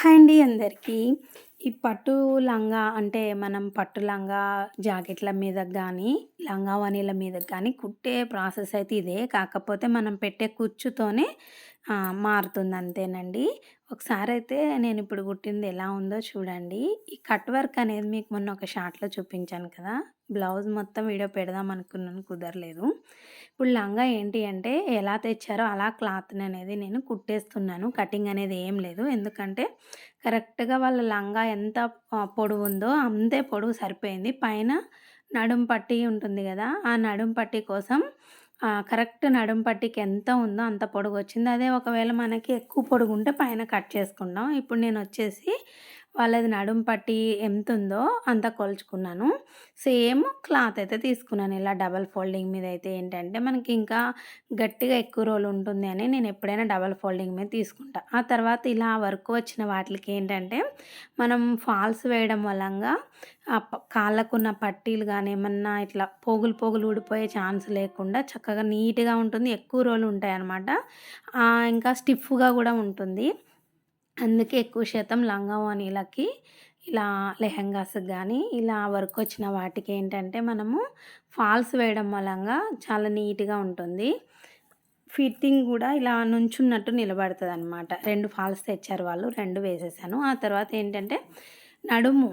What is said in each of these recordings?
Hi అండి అందరికీ. ఈ పట్టు లంగా అంటే మనం పట్టు లంగా జాకెట్ల మీదకి కానీ లంగా వనీల మీదకి కానీ కుట్టే ప్రాసెస్ అయితే ఇదే. కాకపోతే మనం పెట్టే కుచ్చుతోనే మారుతుంది అంతేనండి. ఒకసారి అయితే నేను ఇప్పుడు కుట్టింది ఎలా ఉందో చూడండి. ఈ కట్ వర్క్ అనేది మీకు మొన్న ఒక షార్ట్‌లో చూపించాను కదా! బ్లౌజ్ మొత్తం వీడియో పెడదాం అనుకున్నాను కుదరలేదు. ఇప్పుడు లంగా ఏంటి అంటే ఎలా తెచ్చారో అలా క్లాత్‌ని అనేది నేను కుట్టేస్తున్నాను. కటింగ్ అనేది ఏం లేదు. ఎందుకంటే కరెక్ట్‌గా వాళ్ళ లంగా ఎంత పొడవు ఉందో అంతే పొడవు సరిపోయింది. పైన నడుం పట్టి ఉంటుంది కదా ఆ నడుం పట్టి కోసం కరెక్ట్ నడుం పట్టికి ఎంత ఉందో అంత పొడుగు వచ్చింది అదే ఒకవేళ మనకి ఎక్కువ పొడుగు ఉంటే పైన కట్ చేసుకుంటాం. ఇప్పుడు నేను వచ్చేసి వాళ్ళది నడుం ఎంత ఉందో అంత కొలుచుకున్నాను. సేమ్ క్లాత్ అయితే తీసుకున్నాను. ఇలా డబల్ ఫోల్డింగ్ మీద అయితే ఏంటంటే మనకి ఇంకా గట్టిగా ఎక్కువ రోజులు ఉంటుంది అని నేను ఎప్పుడైనా డబల్ ఫోల్డింగ్ మీద తీసుకుంటా. ఆ తర్వాత ఇలా వర్క్ వచ్చిన వాటికి ఏంటంటే మనం ఫాల్స్ వేయడం వలంగా కాళ్ళకున్న పట్టీలు కానీ ఏమన్నా ఇట్లా పోగులు పోగులు ఊడిపోయే ఛాన్స్ లేకుండా చక్కగా నీట్‌గా ఉంటుంది. ఎక్కువ రోజులు ఉంటాయి అన్నమాట ఇంకా స్టిఫ్‌గా కూడా ఉంటుంది. అందుకే ఎక్కువ శాతం లంగా ఓణీలకి ఇలా లెహెంగాస్‌కి కానీ ఇలా వర్క్ వచ్చిన వాటికి ఏంటంటే మనము ఫాల్స్ వేయడం మూలంగా చాలా నీట్‌గా ఉంటుంది. ఫిట్టింగ్ కూడా ఇలా నుంచున్నట్టు నిలబడుతుంది అనమాట రెండు ఫాల్స్ తెచ్చారు వాళ్ళు. రెండు వేసేసాను. ఆ తర్వాత ఏంటంటే నడుము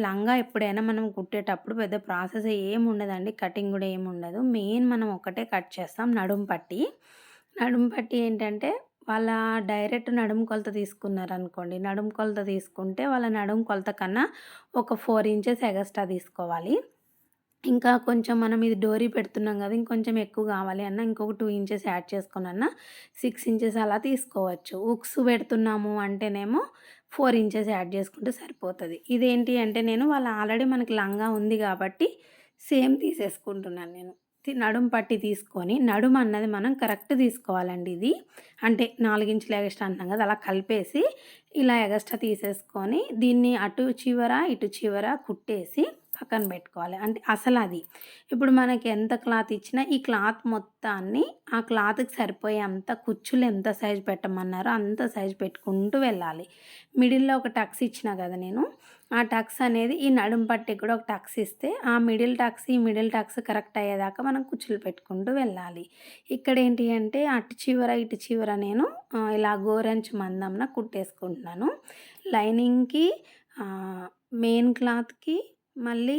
లంగా ఎప్పుడైనా మనం కుట్టేటప్పుడు పెద్ద ప్రాసెస్ ఏముండదండి. కటింగ్ గూడా ఏముండదు. మెయిన్ మనం ఒకటే కట్ చేస్తాం నడుము పట్టి నడుము పట్టి ఏంటంటే వాళ్ళ డైరెక్ట్ నడుము కొలత తీసుకున్నారు అనుకోండి నడుము కొలత తీసుకుంటే వాళ్ళ నడుము కొలత కన్నా ఒక ఫోర్ ఇంచెస్ ఎగస్ట్రా తీసుకోవాలి. ఇంకా కొంచెం మనం ఇది డోరీ పెడుతున్నాం కదా ఇంకొంచెం ఎక్కువ కావాలి అన్నా ఇంకొక టూ ఇంచెస్ యాడ్ చేసుకున్నా సిక్స్ ఇంచెస్ అలా తీసుకోవచ్చు. ఉక్స్ పెడుతున్నాము అంటేనేమో ఫోర్ ఇంచెస్ యాడ్ చేసుకుంటే సరిపోతుంది ఇదేంటి అంటే నేను వాళ్ళ ఆల్రెడీ మనకి లంగా ఉంది కాబట్టి సేమ్ తీసేసుకుంటున్నాను నేను. నడుం పట్టి తీసుకొని నడుము అన్నది మనం కరెక్ట్ తీసుకోవాలండి ఇది. అంటే నాలుగించులు ఎగస్ట్రా అంటున్నాం కదా అలా కలిపేసి ఇలా ఎగస్ట్రా తీసేసుకొని దీన్ని అటు చివర, ఇటు చివర కుట్టేసి పక్కన పెట్టుకోవాలి. అంటే అసలు అది ఇప్పుడు మనకి ఎంత క్లాత్ ఇచ్చినా ఈ క్లాత్ మొత్తాన్ని ఆ క్లాత్‌కి సరిపోయే అంత కుచ్చులు ఎంత సైజ్ పెట్టమన్నారో అంత సైజ్ పెట్టుకుంటూ వెళ్ళాలి. మిడిల్‌లో ఒక టక్స్ ఇచ్చినా కదా నేను. ఆ టక్స్ అనేది ఈ నడుం పట్టి కూడా ఒక టక్స్ ఇస్తే ఆ మిడిల్ టక్స్, ఈ మిడిల్ టక్స్ కరెక్ట్ అయ్యేదాకా మనం కుచ్చులు పెట్టుకుంటూ వెళ్ళాలి. ఇక్కడ ఏంటి అంటే అటు చివర, ఇటు చివర నేను ఇలా గోరంచు మందంన కుట్టేసుకుంటున్నాను. లైనింగ్‌కి మెయిన్ క్లాత్‌కి మళ్ళీ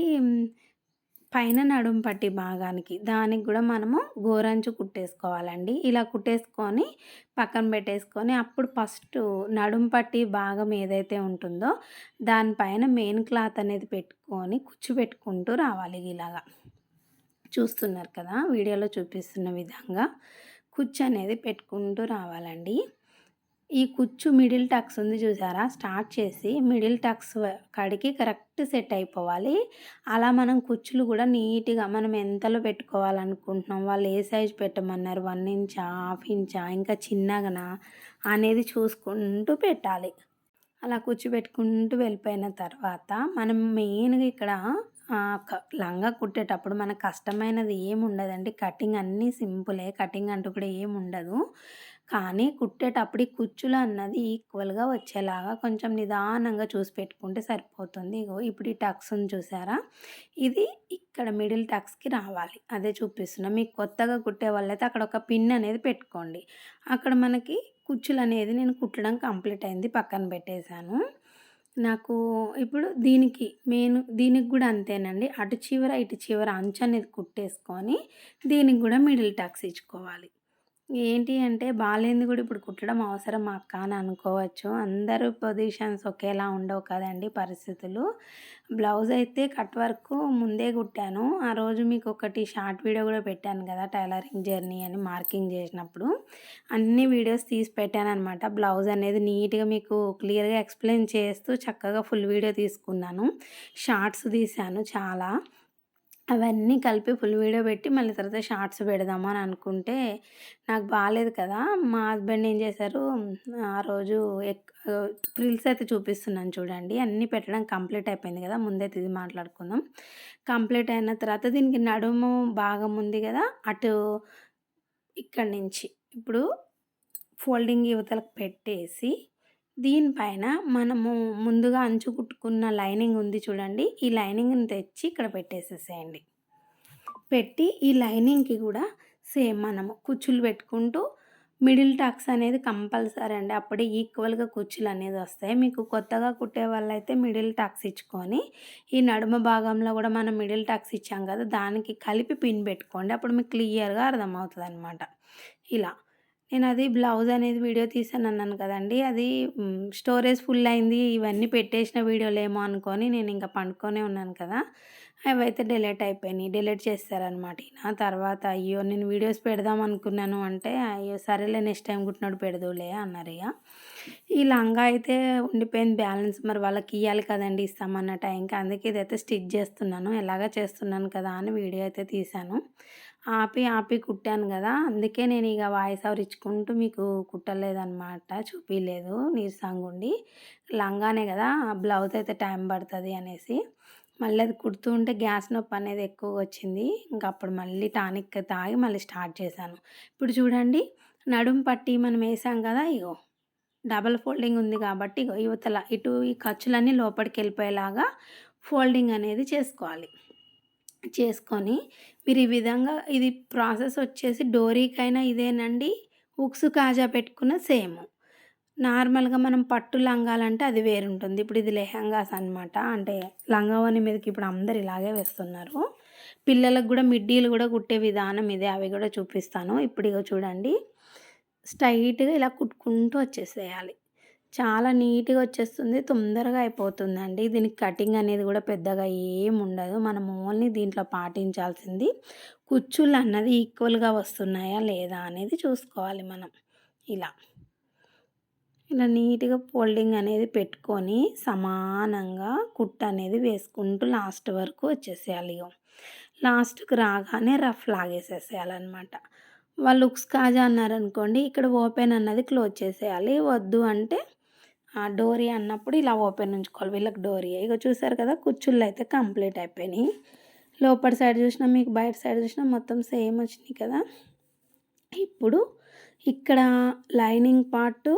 పైన నడుం పట్టి భాగానికి దానికి కూడా మనము గోరంచు కుట్టేసుకోవాలండి. ఇలా కుట్టేసుకొని పక్కన పెట్టేసుకొని అప్పుడు ఫస్ట్ నడుం పట్టి భాగం ఏదైతే ఉంటుందో దానిపైన మెయిన్ క్లాత్ అనేది పెట్టుకొని కుచ్చు పెట్టుకుంటూ రావాలి ఇలాగా. చూస్తున్నారు కదా! వీడియోలో చూపిస్తున్న విధంగా కుచ్చు అనేది పెట్టుకుంటూ రావాలండి. ఈ కుచ్చు మిడిల్ టక్స్ ఉంది చూసారా? స్టార్ట్ చేసి మిడిల్ టక్స్ కాడికి కరెక్ట్ సెట్ అయిపోవాలి. అలా మనం కుచ్చులు కూడా నీట్‌గా మనం ఎంతలో పెట్టుకోవాలనుకుంటున్నాం, వాళ్ళు ఏ సైజ్ పెట్టమన్నారు వన్ ఇంచా, హాఫ్ ఇంచా, ఇంకా చిన్నగనా అనేది చూసుకుంటూ పెట్టాలి. అలా కుచ్చు పెట్టుకుంటూ వెళ్ళిపోయిన తర్వాత మనం మెయిన్‌గా ఇక్కడ లంగా కుట్టేటప్పుడు మనకు కష్టమైనది ఏముండదండి. కటింగ్ అన్నీ సింపులే. కటింగ్ అంటూ కూడా ఏముండదు. కానీ కుట్టేటప్పుడు ఈ కుచ్చులు అన్నది ఈక్వల్‌గా వచ్చేలాగా కొంచెం నిదానంగా చూసి పెట్టుకుంటే సరిపోతుంది. ఇగో ఇప్పుడు ఈ టక్స్ని చూసారా? ఇది ఇక్కడ మిడిల్ టక్స్‌కి రావాలి. అదే చూపిస్తున్నా. మీకు కొత్తగా కుట్టే వాళ్ళైతే అక్కడ ఒక పిన్ అనేది పెట్టుకోండి. అక్కడ మనకి కుచ్చులు అనేది నేను కుట్టడం కంప్లీట్ అయింది. పక్కన పెట్టేశాను నాకు ఇప్పుడు దీనికి మెయిన్ దీనికి కూడా అంతేనండి. అటు చివర, ఇటు చివర అంచు అనేది కుట్టేసుకొని దీనికి కూడా మిడిల్ టాక్స్ ఇచ్చుకోవాలి. ఏంటి అంటే బాగాలేంది కూడా ఇప్పుడు కుట్టడం అవసరం అక్క అని అనుకోవచ్చు. అందరూ పొజిషన్స్ ఒకేలా ఉండవు కదండి పరిస్థితులు. బ్లౌజ్ అయితే కట్ వర్క్ ముందే కుట్టాను. ఆ రోజు మీకు ఒకటి షార్ట్ వీడియో కూడా పెట్టాను కదా టైలరింగ్ జర్నీ అని మార్కింగ్ చేసినప్పుడు. అన్ని వీడియోస్ తీసి పెట్టాను అనమాట బ్లౌజ్ అనేది నీట్‌గా మీకు క్లియర్‌గా ఎక్స్‌ప్లెయిన్ చేస్తూ చక్కగా ఫుల్ వీడియో తీసుకున్నాను. షార్ట్స్ తీశాను చాలా. అవన్నీ కలిపి ఫుల్ వీడియో పెట్టి మళ్ళీ తర్వాత షార్ట్స్ పెడదాము అని అనుకుంటే నాకు బాగాలేదు కదా! మా హస్బెండ్ ఏం చేశారు ఆ రోజు ఎక్ ఆహ్, అయితే చూపిస్తున్నాను చూడండి. అన్నీ పెట్టడం కంప్లీట్ అయిపోయింది కదా! ముందైతే ఇది మాట్లాడుకుందాం. కంప్లీట్ అయిన తర్వాత దీనికి నడుము భాగం ఉంది కదా అటు ఇక్కడి నుంచి ఇప్పుడు ఫోల్డింగ్ యువతలకు పెట్టేసి దీనిపైన మనము ముందుగా అంచు కుట్టుకున్న లైనింగ్ ఉంది చూడండి. ఈ లైనింగ్‌ని తెచ్చి ఇక్కడ పెట్టేసేసేయండి. పెట్టి ఈ లైనింగ్‌కి కూడా సేమ్ మనము కుచ్చులు పెట్టుకుంటూ మిడిల్ టాక్స్ అనేది కంపల్సరీ అండి. అప్పుడే ఈక్వల్‌గా కుచ్చులు అనేది వస్తాయి. మీకు కొత్తగా కుట్టే వాళ్ళైతే మిడిల్ టాక్స్ ఇచ్చుకొని, ఈ నడుమ భాగంలో కూడా మనం మిడిల్ టాక్స్ ఇచ్చాం కదా! దానికి కలిపి పిన్ పెట్టుకోండి. అప్పుడు మీకు క్లియర్‌గా అర్థమవుతుంది అనమాట ఇలా. నేను అది బ్లౌజ్ అనేది వీడియో తీసాను అన్నాను కదండీ! అది స్టోరేజ్ ఫుల్ అయింది. ఇవన్నీ పెట్టేసిన వీడియోలేమో అనుకొని నేను ఇంకా పండుకొనే ఉన్నాను కదా! అవైతే డిలీట్ అయిపోయినాయి. డిలీట్ చేస్తారనమాట నా తర్వాత అయ్యో! నేను వీడియోస్ పెడదాం అనుకున్నాను అంటే, అయ్యో! సరేలే నెక్స్ట్ టైమ్ పెడదులే అన్నారు ఇక ఈ లంగా అయితే ఉండిపోయింది బ్యాలెన్స్. మరి వాళ్ళకి ఇవ్వాలి కదండీ! ఇస్తామన్న టైంకి. అందుకే ఇదైతే స్టిచ్ చేస్తున్నాను. ఎలాగా చేస్తున్నాను కదా! అని వీడియో అయితే తీశాను. ఆపి, ఆపి కుట్టాను కదా అందుకే నేను ఇక వాయిస్ ఓవర్ ఇచ్చుకుంటూ మీకు చూపించలేదు చూపియలేదు నీరసంగుండి. లంగానే కదా బ్లౌజ్ అయితే టైం పడుతుంది అనేసి. మళ్ళీ అది కుడుతూ ఉంటే గ్యాస్ నొప్పి అనేది ఎక్కువగా వచ్చింది ఇంక అప్పుడు మళ్ళీ టానిక్ తాగి మళ్ళీ స్టార్ట్ చేశాను. ఇప్పుడు చూడండి నడుం పట్టి మనం వేసాం కదా ఇగో డబల్ ఫోల్డింగ్ ఉంది కాబట్టి ఇగో యువతల ఇటు ఈ ఖర్చులన్నీ లోపలికి వెళ్ళిపోయేలాగా ఫోల్డింగ్ అనేది చేసుకోవాలి. చేసుకొని మీరు ఈ విధంగా ఇది ప్రాసెస్ వచ్చేసి డోరీకైనా ఇదేనండి. ఉక్సు కాజా పెట్టుకున్న సేమ్. నార్మల్‌గా మనం పట్టు లంగాలంటే అది వేరుంటుంది. ఇప్పుడు ఇది లెహెంగాస్ అనమాట. అంటే లంగావని మీదకి ఇప్పుడు అందరు ఇలాగే వేస్తున్నారు. పిల్లలకు కూడా మిడ్డీలు కూడా కుట్టే విధానం ఇదే. అవి కూడా చూపిస్తాను. ఇప్పుడు ఇక చూడండి. స్ట్రైట్గా ఇలా కుట్టుకుంటూ వచ్చేసేయాలి. చాలా నీట్‌గా వచ్చేస్తుంది. తొందరగా అయిపోతుందండి. దీనికి కటింగ్ అనేది కూడా పెద్దగా ఏముండదు. మనం ఓన్లీ దీంట్లో పాటించాల్సింది కుచ్చులు అన్నది ఈక్వల్‌గా వస్తున్నాయా లేదా అనేది చూసుకోవాలి మనం. ఇలా. ఇలా నీట్‌గా ఫోల్డింగ్ అనేది పెట్టుకొని సమానంగా కుట్టనేది వేసుకుంటూ లాస్ట్ వరకు వచ్చేసేయాలి లాస్ట్‌కి రాగానే రఫ్ లాగేసేసేయాలన్నమాట వాళ్ళు ఉక్స్ కాజా అన్నారనుకోండి ఇక్కడ ఓపెన్ అన్నది క్లోజ్ చేసేయాలి. వద్దు అంటే డోరీ అన్నప్పుడు ఇలా ఓపెన్ ఉంచుకోవాలి. వీళ్ళకి డోరీ ఇగో చూసారు కదా! కుచ్చుళ్ళైతే కంప్లీట్ అయిపోయినాయి. లోపల సైడ్ చూసినా మీకు బయట సైడ్ చూసినా మొత్తం సేమ్ వచ్చినాయి కదా! ఇప్పుడు ఇక్కడ లైనింగ్ పార్టు,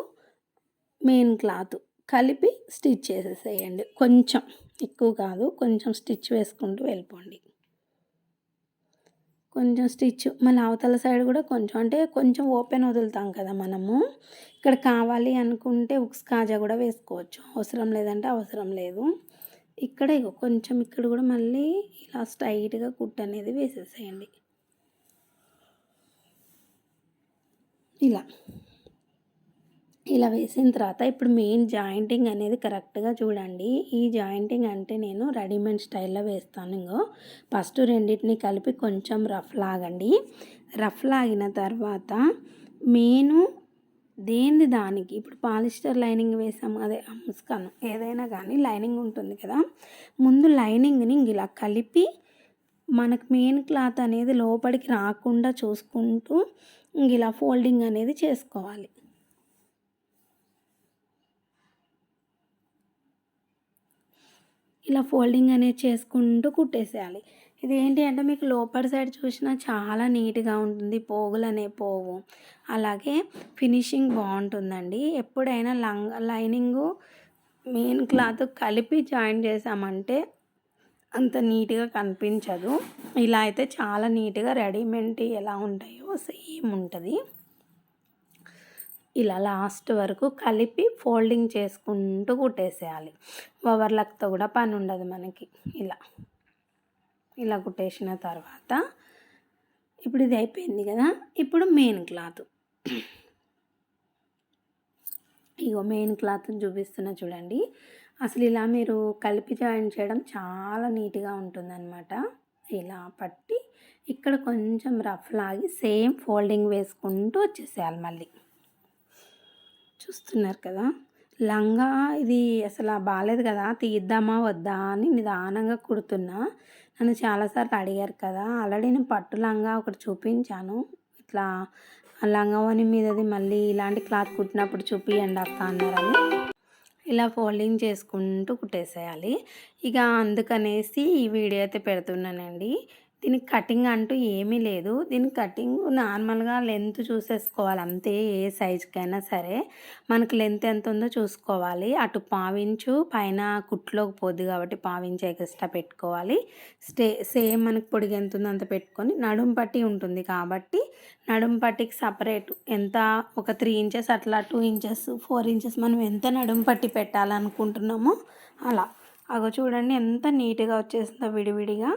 మెయిన్ క్లాత్ కలిపి స్టిచ్ చేసేసేయండి. కొంచెం ఎక్కువ కాదు. కొంచెం స్టిచ్ వేసుకుంటూ వెళ్ళిపోండి. కొంచెం స్టిచ్ మళ్ళీ అవతల సైడ్ కూడా కొంచెం అంటే కొంచెం ఓపెన్ వదులుతాం కదా మనము. ఇక్కడ కావాలి అనుకుంటే ఉక్స్ కాజా కూడా వేసుకోవచ్చు. అవసరం లేదంటే అవసరం లేదు. ఇక్కడ ఇగో కొంచెం ఇక్కడ కూడా మళ్ళీ ఇలా స్ట్రైట్గా కుట్ అనేది వేసేసేయండి. ఇలా. ఇలా వేసిన తర్వాత ఇప్పుడు మెయిన్ జాయింటింగ్ అనేది కరెక్ట్‌గా చూడండి. ఈ జాయింటింగ్ అంటే నేను రెడీమేడ్ స్టైల్‌లో వేస్తాను. ఇంగో ఫస్ట్ రెండింటిని కలిపి కొంచెం రఫ్ లాగండి. రఫ్ లాగిన తర్వాత మెయిన్ దేనిది దానికి ఇప్పుడు పాలిస్టర్ లైనింగ్ వేసాము అదే ముస్కాన్ ఏదైనా కానీ లైనింగ్ ఉంటుంది కదా! ముందు లైనింగ్‌ని ఇలా కలిపి మనకు మెయిన్ క్లాత్ అనేది లోపలికి రాకుండా చూసుకుంటూ ఇలా ఫోల్డింగ్ అనేది చేసుకోవాలి. ఇలా ఫోల్డింగ్ అనేది చేసుకుంటూ కుట్టేసేయాలి. ఇది ఏంటి అంటే మీకు లోపల సైడ్ చూసినా చాలా నీట్‌గా ఉంటుంది. పోగులనేవి పోవు. అలాగే ఫినిషింగ్ బాగుంటుందండి ఎప్పుడైనా లంగ్ లైనింగు, మెయిన్ క్లాత్ కలిపి జాయిన్ చేసామంటే అంత నీట్‌గా కనిపించదు. ఇలా అయితే చాలా నీట్‌గా రెడీమేడ్ ఎలా ఉంటాయో సేమ్ ఉంటుంది ఇలా లాస్ట్ వరకు కలిపి ఫోల్డింగ్ చేసుకుంటూ కుట్టేసేయాలి. ఓవర్లక్తో కూడా పని ఉండదు మనకి. ఇలా. ఇలా కుట్టేసిన తర్వాత ఇప్పుడు ఇది అయిపోయింది కదా! ఇప్పుడు మెయిన్ క్లాత్. ఇగో మెయిన్ క్లాత్‌ని చూపిస్తున్నా చూడండి. అసలు ఇలా మీరు కలిపి జాయిన్ చేయడం చాలా నీట్‌గా ఉంటుందన్నమాట ఇలా పట్టి ఇక్కడ కొంచెం రఫ్ లాగి సేమ్ ఫోల్డింగ్ వేసుకుంటూ వచ్చేసేయాలి మళ్ళీ. చూస్తున్నారు కదా! లంగా ఇది అసలు బాగాలేదు కదా! తీద్దామా? వద్దా? అని నిదానంగా కుడుతున్నా. నన్ను చాలాసార్లు అడిగారు కదా! ఆల్రెడీ నేను పట్టు లంగా ఒకటి చూపించాను. ఇట్లా లంగావోణి మీదది మళ్ళీ ఇలాంటి క్లాత్ కుట్టినప్పుడు చూపియండి అక్క అన్నారని. ఇలా ఫోల్డింగ్ చేసుకుంటూ కుట్టేసేయాలి. ఇక అందుకనేసి ఈ వీడియో అయితే పెడుతున్నానండి. దీనికి కటింగ్ అంటూ ఏమీ లేదు. దీని కటింగ్ నార్మల్గా లెంత్ చూసేసుకోవాలి. అంతే ఏ సైజుకైనా సరే మనకు లెంత్ ఎంత ఉందో చూసుకోవాలి. అటు పావించు పైన కుట్లోకి పోద్ది కాబట్టి పావించు ఎక్స్ట్రా పెట్టుకోవాలి. స్టే సేమ్ మనకు పొడిగి ఎంత ఉందో అంత పెట్టుకొని నడుం పట్టి ఉంటుంది కాబట్టి నడుం పట్టికి సపరేట్ ఎంత ఒక త్రీ ఇంచెస్ అట్లా టూ ఇంచెస్ ఫోర్ ఇంచెస్ మనం ఎంత నడుం పట్టి పెట్టాలనుకుంటున్నామో అలా. అగో చూడండి ఎంత నీట్గా వచ్చేసిందో విడివిడిగా.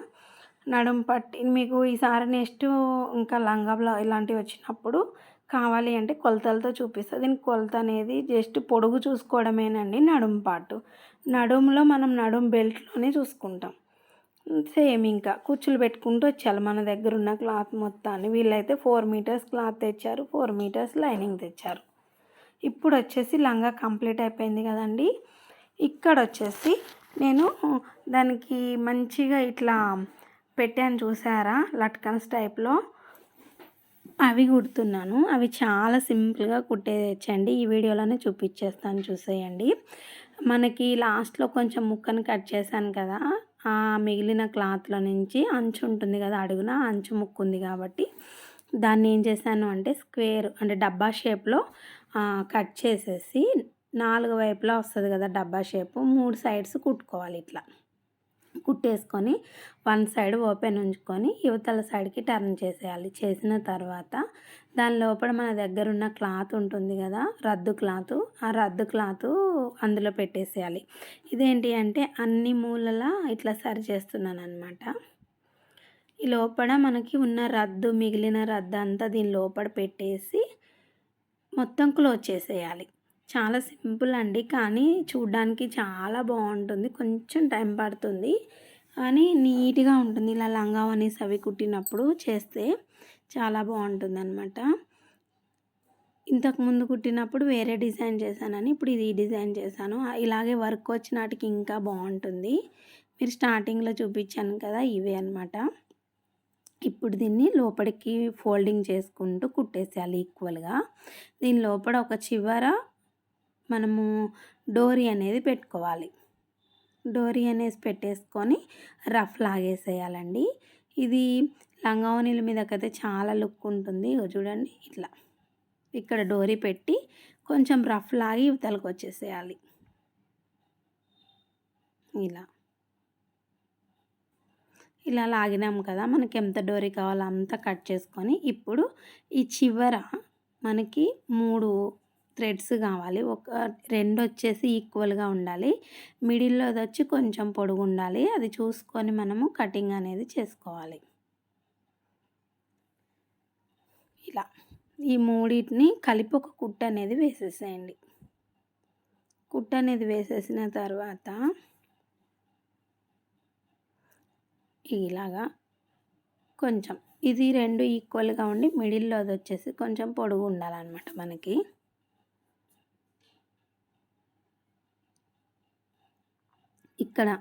నడుం పట్టి మీకు ఈసారి నెక్స్ట్ ఇంకా లంగా బ్లా ఇలాంటివి వచ్చినప్పుడు కావాలి అంటే కొలతలతో చూపిస్తుంది దీనికి కొలత అనేది జస్ట్ పొడుగు చూసుకోవడమేనండి నడుం పాటు. నడుములో మనం నడుం బెల్ట్లోనే చూసుకుంటాం. సేమ్ ఇంకా కుచ్చులు పెట్టుకుంటూ వచ్చాలి మన దగ్గర ఉన్న క్లాత్ మొత్తాన్ని వీళ్ళైతే ఫోర్ మీటర్స్ క్లాత్ తెచ్చారు ఫోర్ మీటర్స్ లైనింగ్ తెచ్చారు. ఇప్పుడు వచ్చేసి లంగా కంప్లీట్ అయిపోయింది కదండి. ఇక్కడ వచ్చేసి నేను దానికి మంచిగా ఇట్లా పెట్టాను చూసారా? లట్కన్స్ టైప్లో అవి కుడుతున్నాను. అవి చాలా సింపుల్గా కుట్టేయచ్చండి. ఈ వీడియోలోనే చూపించేస్తాను చూసేయండి. మనకి లాస్ట్లో కొంచెం ముక్కను కట్ చేశాను కదా ఆ మిగిలిన క్లాత్లో నుంచి అంచు ఉంటుంది కదా అడుగున అంచు ముక్కు ఉంది కాబట్టి దాన్ని ఏం చేశాను అంటే స్క్వేర్ అంటే డబ్బా షేప్లో కట్ చేసేసి నాలుగు వైపులా వస్తుంది కదా డబ్బా షేపు మూడు సైడ్స్ కుట్టుకోవాలి ఇట్లా. కుట్టేసుకొని వన్ సైడ్ ఓపెన్ ఉంచుకొని యువతల సైడ్కి టర్న్ చేసేయాలి. చేసిన తర్వాత దాని లోపల మన దగ్గర ఉన్న క్లాత్ ఉంటుంది కదా రద్దు క్లాత్ ఆ రద్దు క్లాత్ అందులో పెట్టేసేయాలి. ఇదేంటి అంటే అన్ని మూలల ఇట్లా సరి చేస్తున్నాను అనమాట ఈ లోపల మనకి ఉన్న రద్దు మిగిలిన రద్దు అంతా దీని లోపల పెట్టేసి మొత్తం క్లోజ్ చేసేయాలి. చాలా సింపుల్ అండి. కానీ చూడ్డానికి చాలా బాగుంటుంది. కొంచెం టైం పడుతుంది. కానీ నీట్గా ఉంటుంది. ఇలా లంగావనీస్ అవి కుట్టినప్పుడు చేస్తే చాలా బాగుంటుంది అనమాట ఇంతకుముందు కుట్టినప్పుడు వేరే డిజైన్ చేశానని ఇప్పుడు ఇది డిజైన్ చేశాను. ఇలాగే వర్క్ వచ్చినాటికి ఇంకా బాగుంటుంది. మీరు స్టార్టింగ్లో చూపించాను కదా ఇవే అనమాట ఇప్పుడు దీన్ని లోపలికి ఫోల్డింగ్ చేసుకుంటూ కుట్టేసేయాలి ఈక్వల్గా. దీని లోపల ఒక చివర మనము డోరీ అనేది పెట్టుకోవాలి. డోరీ అనేసి పెట్టేసుకొని రఫ్ లాగేసేయాలండి. ఇది లంగావనీల మీదకైతే చాలా లుక్ ఉంటుంది. చూడండి ఇట్లా. ఇక్కడ డోరీ పెట్టి కొంచెం రఫ్ లాగి ఇవతలకు వచ్చేసేయాలి. ఇలా. ఇలా లాగినాం కదా మనకి ఎంత డోరీ కావాలో అంత కట్ చేసుకొని ఇప్పుడు ఈ చివర మనకి మూడు థ్రెడ్స్ కావాలి. ఒక రెండు వచ్చేసి ఈక్వల్గా ఉండాలి. మిడిల్లోది వచ్చి కొంచెం పొడుగు ఉండాలి. అది చూసుకొని మనము కటింగ్ అనేది చేసుకోవాలి. ఇలా. ఈ మూడింటిని కలిపి ఒక కుట్ట అనేది వేసేసేయండి. కుట్ట అనేది వేసేసిన తర్వాత ఇలాగా కొంచెం. ఇది రెండు ఈక్వల్గా ఉండి మిడిల్లో అది వచ్చేసి కొంచెం పొడుగు ఉండాలన్నమాట మనకి. ఇక్కడ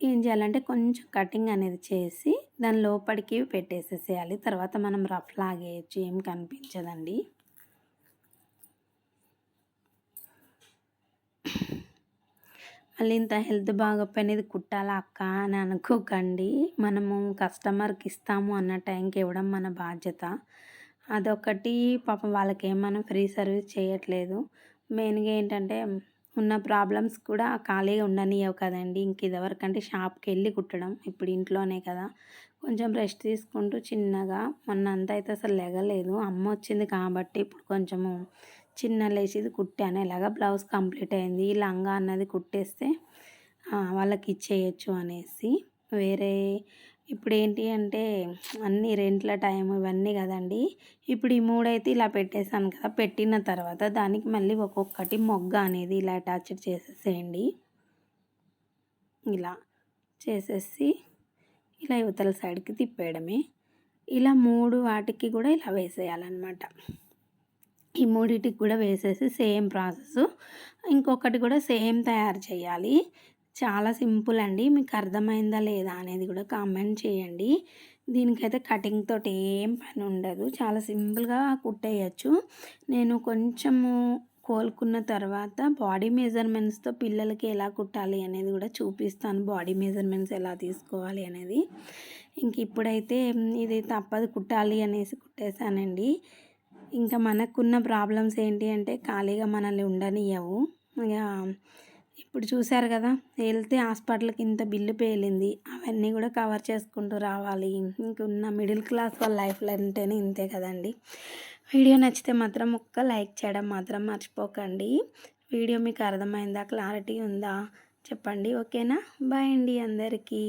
ఏం చేయాలంటే కొంచెం కటింగ్ అనేది చేసి దాని లోపలికి పెట్టేసేసేయాలి. తర్వాత మనం రఫ్ లాగేయచ్చు ఏం కనిపించదండి. మళ్ళీ ఇంత హెల్త్ బాగోపోయినది కుట్టాలా అక్క అని అనుకోకండి. మనము కస్టమర్కి ఇస్తాము అన్న టైంకి ఇవ్వడం మన బాధ్యత. అదొకటి. పాపం వాళ్ళకి ఏమైనా మనం ఫ్రీ సర్వీస్ చేయట్లేదు. మెయిన్గా ఏంటంటే ఉన్న ప్రాబ్లమ్స్ కూడా ఖాళీగా ఉండనియవు కదండి. ఇంక ఇదివరకంటే షాప్కి వెళ్ళి కుట్టడం ఇప్పుడు ఇంట్లోనే కదా. కొంచెం రెస్ట్ తీసుకుంటూ చిన్నగా మొన్న అంతా అయితే అసలు లెగలేదు. అమ్మ వచ్చింది కాబట్టి ఇప్పుడు కొంచెము చిన్న లేచిది కుట్టాను. ఇలాగా బ్లౌజ్ కంప్లీట్ అయింది ఈ లంగా అన్నది కుట్టేస్తే వాళ్ళకి ఇచ్చేయచ్చు అనేసి వేరే ఇప్పుడు ఏంటి అంటే అన్ని రెంట్ల టైం ఇవన్నీ కదండి. ఇప్పుడు ఈ మూడైతే ఇలా పెట్టేశాను కదా పెట్టిన తర్వాత దానికి మళ్ళీ ఒక్కొక్కటి మొగ్గ అనేది ఇలా అటాచ్ చేసేసేయండి. ఇలా చేసేసి ఇలా యువతల సైడ్కి తిప్పేయడమే. ఇలా మూడు వాటికి కూడా ఇలా వేసేయాలన్నమాట. ఈ మూడింటికి కూడా వేసేసి సేమ్ ప్రాసెస్. ఇంకొకటి కూడా సేమ్ తయారు చేయాలి. చాలా సింపుల్ అండి. మీకు అర్థమైందా లేదా అనేది కూడా కామెంట్ చేయండి. దీనికైతే కటింగ్ తోటి ఏం పని ఉండదు. చాలా సింపుల్గా కుట్టేయచ్చు. నేను కొంచెము కోలుకున్న తర్వాత బాడీ మెజర్మెంట్స్తో పిల్లలకి ఎలా కుట్టాలి అనేది కూడా చూపిస్తాను. బాడీ మెజర్మెంట్స్ ఎలా తీసుకోవాలి అనేది. ఇంక ఇప్పుడైతే ఇది తప్పదు కుట్టాలి అనేసి కుట్టేశానండి. ఇంకా మనకున్న ప్రాబ్లమ్స్ ఏంటి అంటే ఖాళీగా మనల్ని ఉండనియవు ఇక ఇప్పుడు చూశారు కదా వెళ్తే హాస్పిటల్కి ఇంత బిల్లు పేలింది. అవన్నీ కూడా కవర్ చేసుకుంటూ రావాలి. ఇంకున్న మిడిల్ క్లాస్ వాళ్ళ లైఫ్లో అంటేనే ఇంతే కదండి. వీడియో నచ్చితే మాత్రం ఒక్క లైక్ చేయడం మాత్రం మర్చిపోకండి. వీడియో మీకు అర్థమైందా క్లారిటీ ఉందా చెప్పండి. ఓకేనా? బాయ్ అండి అందరికీ.